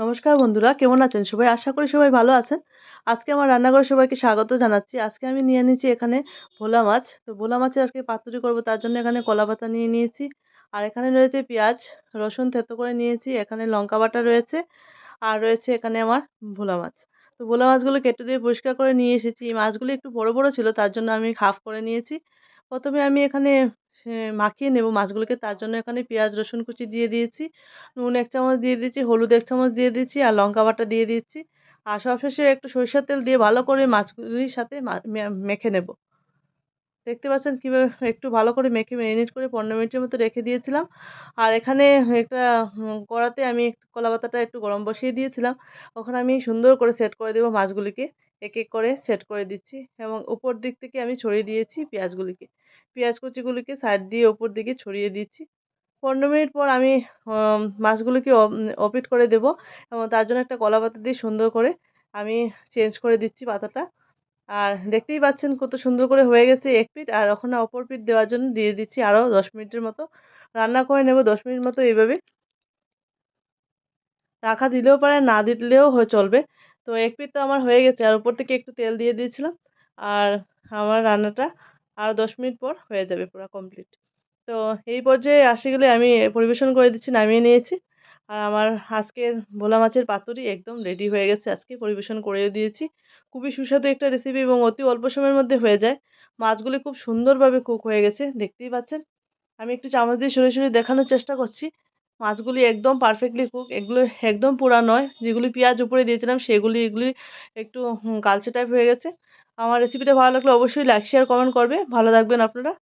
নমস্কার বন্ধুরা, কেমন আছেন? সবাই আশা করি সবাই ভালো আছেন। আজকে আমার রান্নাঘরে সবাইকে স্বাগত জানাচ্ছি। আজকে আমি নিয়ে নিয়েছি এখানে ভোলা মাছ। তো ভোলা মাছের আজকে পাতুরি করব, তার জন্য এখানে কলা পাতা নিয়ে নিয়েছি। আর এখানে রয়েছে পেঁয়াজ, রসুন থেতো করে নিয়েছি, এখানে লঙ্কা বাটা রয়েছে, আর রয়েছে এখানে আমার ভোলা মাছ। তো ভোলা মাছগুলো কেটে দিয়ে পরিষ্কার করে নিয়ে এসেছি। এই মাছগুলো একটু বড় বড় ছিল, তার জন্য আমি হাফ করে নিয়েছি। প্রথমে আমি এখানে মাখিয়ে নেব। মাছগুলোকে তার জন্য এখানে পেঁয়াজ, রসুন কুচি দিয়ে দিয়েছি, নুন এক চামচ দিয়ে দিয়েছি, হলুদ এক চামচ দিয়ে দিচ্ছি আর লঙ্কা বাটা দিয়ে দিচ্ছি আর সবশেষে একটু সরিষার তেল দিয়ে ভালো করে মাছগুলির সাথে মেখে নেব। দেখতে পাচ্ছেন কীভাবে একটু ভালো করে মেখে ম্যারিনেট করে পনেরো মিনিটের মতো রেখে দিয়েছিলাম। আর এখানে একটা কড়াতে আমি কলা পাতাটা একটু গরম বসিয়ে দিয়েছিলাম। ওখানে আমি সুন্দর করে সেট করে দেবো মাছগুলিকে, এক এক করে সেট করে দিচ্ছি। এবং উপর দিক থেকে আমি ছড়িয়ে দিয়েছি পেঁয়াজগুলিকে। পেঁয়াজ কুচিগুলিকে সাইড দিয়ে ওপর দিকে ছড়িয়ে দিচ্ছি। পনেরো মিনিট পর আমি মাছগুলোকে অপিট করে দেব এবং তার জন্য একটা কলা পাতা দিয়ে সুন্দর করে আমি চেঞ্জ করে দিচ্ছি পাতাটা। আর দেখতেই পাচ্ছেন কত সুন্দর করে হয়ে গেছে এক পিট আর ওখানে অপর পিট দেওয়ার জন্য দিয়ে দিচ্ছি আরও দশ মিনিটের মতো। রান্না করে নেব দশ মিনিট মতো এইভাবে। রাখা দিলেও পারে, না দিলেও হয়ে চলবে। তো এক পিট তো আমার হয়ে গেছে আর উপর থেকে একটু তেল দিয়ে দিয়েছিলাম। আর আমার রান্নাটা আরও দশ মিনিট পর হয়ে যাবে পুরো কমপ্লিট তো এই পর্যায়ে আসে গেলে আমি পরিবেশন করে দিচ্ছি, নামিয়ে নিয়েছি। আর আমার আজকের ভোলা মাছের পাতুরি একদম রেডি হয়ে গেছে। আজকে পরিবেশন করে দিয়েছি। খুবই সুস্বাদু একটা রেসিপি এবং অতি অল্প সময়ের মধ্যে হয়ে যায়। মাছগুলি খুব সুন্দরভাবে কুক হয়ে গেছে, দেখতেই পাচ্ছেন। আমি একটু চামচ দিয়ে সরে সরে দেখানোর চেষ্টা করছি। মাছগুলি একদম পারফেক্টলি কুক এগুলো একদম পোড়া নয়। যেগুলি পেঁয়াজ উপরে দিয়েছিলাম, সেগুলি, এগুলি একটু কালচে টাইপ হয়ে গেছে। আমার রেসিপিটা ভালো লাগলে অবশ্যই লাইক শেয়ার কমেন্ট করবে। ভালো থাকবেন আপনারা।